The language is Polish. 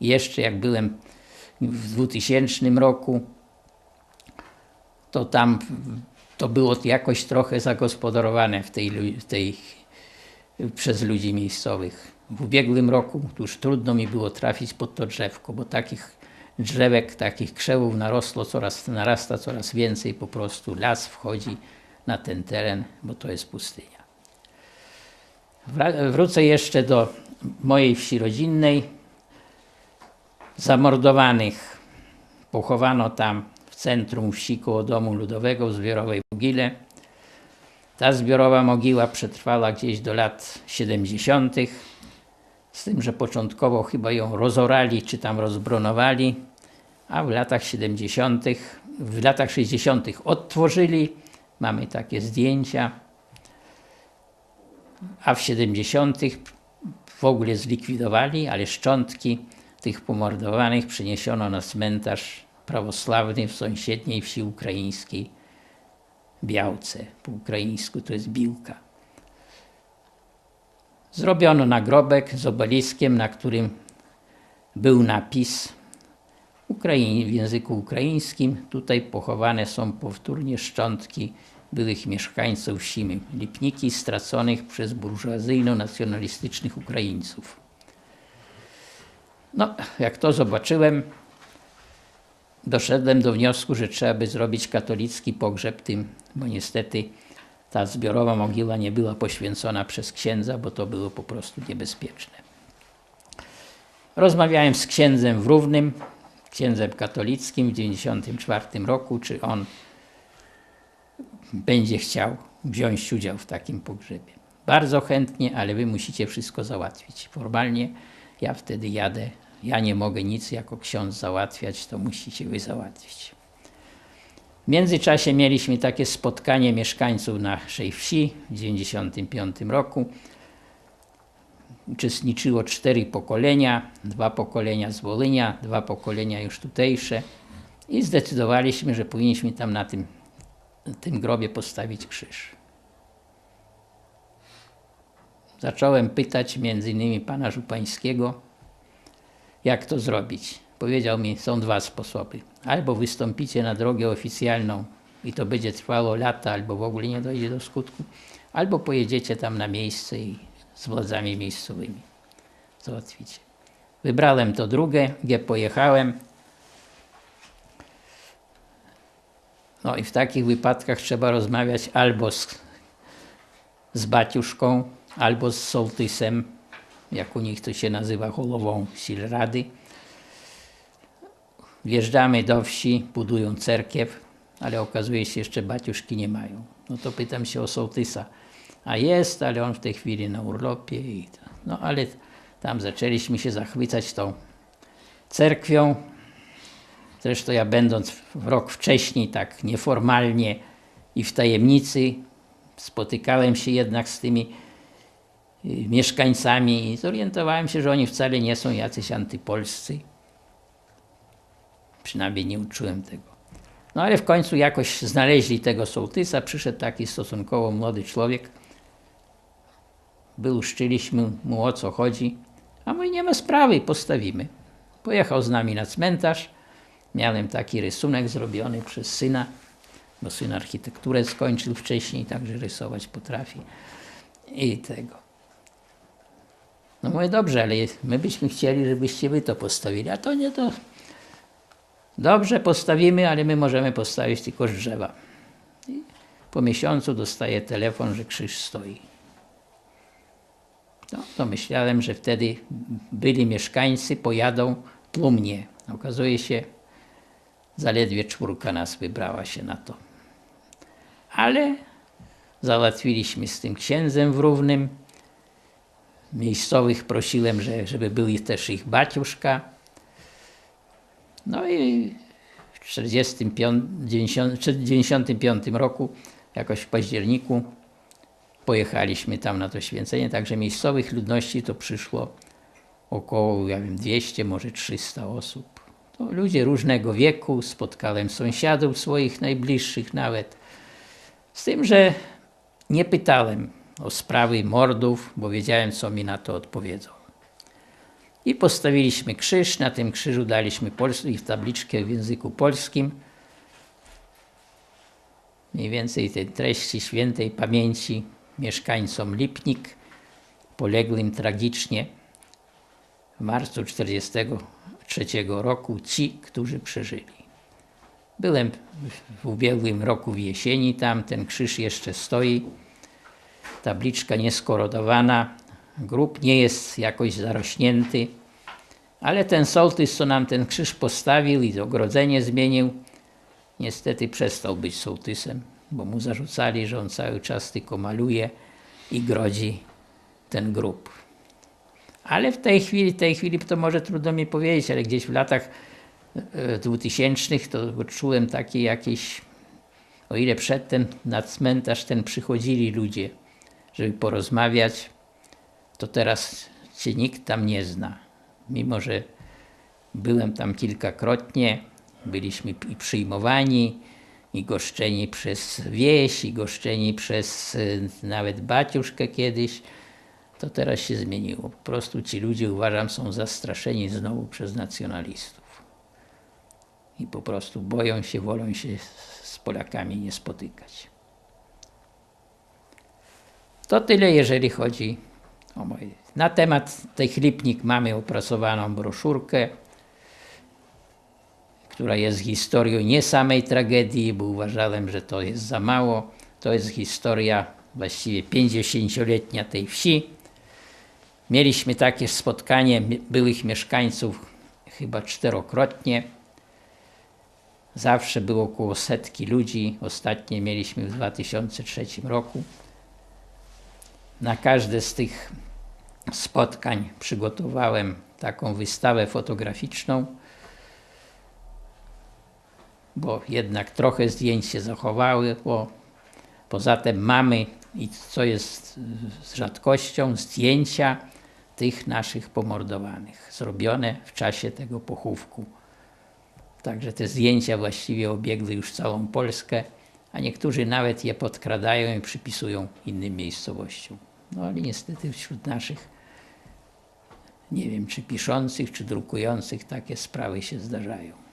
Jeszcze jak byłem w 2000 roku, to tam to było jakoś trochę zagospodarowane w tej, w tej, przez ludzi miejscowych. W ubiegłym roku już trudno mi było trafić pod to drzewko, bo takich drzewek, takich krzewów narosło coraz, narasta coraz więcej, po prostu las wchodzi na ten teren, bo to jest pustynia. Wrócę jeszcze do mojej wsi rodzinnej. Zamordowanych pochowano tam w centrum wsi koło domu ludowego w zbiorowej mogile. Ta zbiorowa mogiła przetrwała gdzieś do lat 70. Z tym, że początkowo chyba ją rozorali czy tam rozbronowali, a w latach 70., w latach 60. odtworzyli. Mamy takie zdjęcia a w 70. w ogóle zlikwidowali, ale szczątki tych pomordowanych przeniesiono na cmentarz prawosławny w sąsiedniej wsi ukraińskiej Białce. Po ukraińsku to jest Biłka. Zrobiono nagrobek z obeliskiem, na którym był napis w języku ukraińskim. Tutaj pochowane są powtórnie szczątki byłych mieszkańców Simy, Lipniki straconych przez burżuazyjno-nacjonalistycznych Ukraińców. No, jak to zobaczyłem, doszedłem do wniosku, że trzeba by zrobić katolicki pogrzeb tym, bo niestety ta zbiorowa mogiła nie była poświęcona przez księdza, bo to było po prostu niebezpieczne. Rozmawiałem z księdzem w Równym, księdzem katolickim w 1994 roku, czy on będzie chciał wziąć udział w takim pogrzebie. Bardzo chętnie, ale wy musicie wszystko załatwić. Formalnie ja wtedy jadę. Ja nie mogę nic jako ksiądz załatwiać, to musicie wy załatwić. W międzyczasie mieliśmy takie spotkanie mieszkańców naszej wsi w 1995 roku. Uczestniczyło cztery pokolenia, dwa pokolenia z Wolynia, dwa pokolenia już tutejsze i zdecydowaliśmy, że powinniśmy tam na tym tym grobie postawić krzyż. Zacząłem pytać między innymi pana Żupańskiego, jak to zrobić. Powiedział mi, są dwa sposoby. Albo wystąpicie na drogę oficjalną i to będzie trwało lata, albo w ogóle nie dojdzie do skutku, albo pojedziecie tam na miejsce i z władzami miejscowymi załatwicie. Wybrałem to drugie, gdzie pojechałem. No i w takich wypadkach trzeba rozmawiać albo z, z baciuszką, albo z sołtysem, jak u nich to się nazywa, holową Silrady. Wjeżdżamy do wsi, budują cerkiew, ale okazuje się, jeszcze baciuszki nie mają. No to pytam się o sołtysa. A jest, ale on w tej chwili na urlopie. I. No ale tam zaczęliśmy się zachwycać tą cerkwią. Zresztą ja będąc rok wcześniej, tak nieformalnie i w tajemnicy, spotykałem się jednak z tymi mieszkańcami i zorientowałem się, że oni wcale nie są jacyś antypolscy. Przynajmniej nie uczułem tego. No ale w końcu jakoś znaleźli tego sołtysa, przyszedł taki stosunkowo młody człowiek. Wyłuszczyliśmy mu o co chodzi, a my nie ma sprawy, postawimy. Pojechał z nami na cmentarz. Miałem taki rysunek zrobiony przez syna, bo syn architekturę skończył wcześniej, także rysować potrafi. I tego. No mówię, dobrze, ale my byśmy chcieli, żebyście wy to postawili, a to nie to. Dobrze, postawimy, ale my możemy postawić tylko drzewa. I po miesiącu dostaję telefon, że krzyż stoi. No, to myślałem, że wtedy byli mieszkańcy, pojadą tłumnie. Okazuje się, zaledwie czwórka nas wybrała się na to. Ale załatwiliśmy z tym księdzem w Równym. Miejscowych prosiłem, że, żeby był i też ich baciuszka. No i w 1995 roku, jakoś w październiku, pojechaliśmy tam na to święcenie. Także miejscowych ludności to przyszło około, ja wiem, 200, może 300 osób. To ludzie różnego wieku, spotkałem sąsiadów swoich najbliższych nawet. Z tym, że nie pytałem o sprawy mordów, bo wiedziałem, co mi na to odpowiedzą. I postawiliśmy krzyż, na tym krzyżu daliśmy pols- i tabliczkę w języku polskim. Mniej więcej tej treści świętej pamięci mieszkańcom Lipnik, poległym tragicznie w marcu 1943 roku ci, którzy przeżyli. Byłem w ubiegłym roku w jesieni tam, ten krzyż jeszcze stoi, tabliczka nieskorodowana, grób nie jest jakoś zarośnięty, ale ten sołtys, co nam ten krzyż postawił i ogrodzenie zmienił, niestety przestał być sołtysem, bo mu zarzucali, że on cały czas tylko maluje i grodzi ten grób. Ale w tej chwili, tej chwili to może trudno mi powiedzieć, ale gdzieś w latach e, 2000 to czułem takie jakieś, o ile przedtem na cmentarz ten przychodzili ludzie, żeby porozmawiać, to teraz się nikt tam nie zna. Mimo, że byłem tam kilkakrotnie, byliśmy i przyjmowani, i goszczeni przez wieś, i goszczeni przez y, nawet baciuszkę kiedyś, to teraz się zmieniło. Po prostu ci ludzie, uważam, są zastraszeni znowu przez nacjonalistów. I po prostu boją się, wolą się z Polakami nie spotykać. To tyle, jeżeli chodzi o moje. Na temat tych Lipnik mamy opracowaną broszurkę, która jest historią nie samej tragedii, bo uważałem, że to jest za mało. To jest historia właściwie 50-letnia tej wsi. Mieliśmy takie spotkanie byłych mieszkańców chyba czterokrotnie. Zawsze było około setki ludzi. Ostatnie mieliśmy w 2003 roku. Na każde z tych spotkań przygotowałem taką wystawę fotograficzną, bo jednak trochę zdjęć się zachowały. Poza tym mamy, i co jest z rzadkością, zdjęcia tych naszych pomordowanych, zrobione w czasie tego pochówku. Także te zdjęcia właściwie obiegły już całą Polskę, a niektórzy nawet je podkradają i przypisują innym miejscowościom. No ale niestety wśród naszych, nie wiem czy piszących, czy drukujących, takie sprawy się zdarzają.